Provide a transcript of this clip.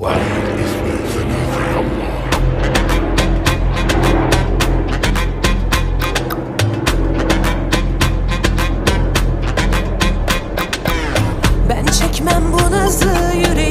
Ben çekmem bu nazı yüreği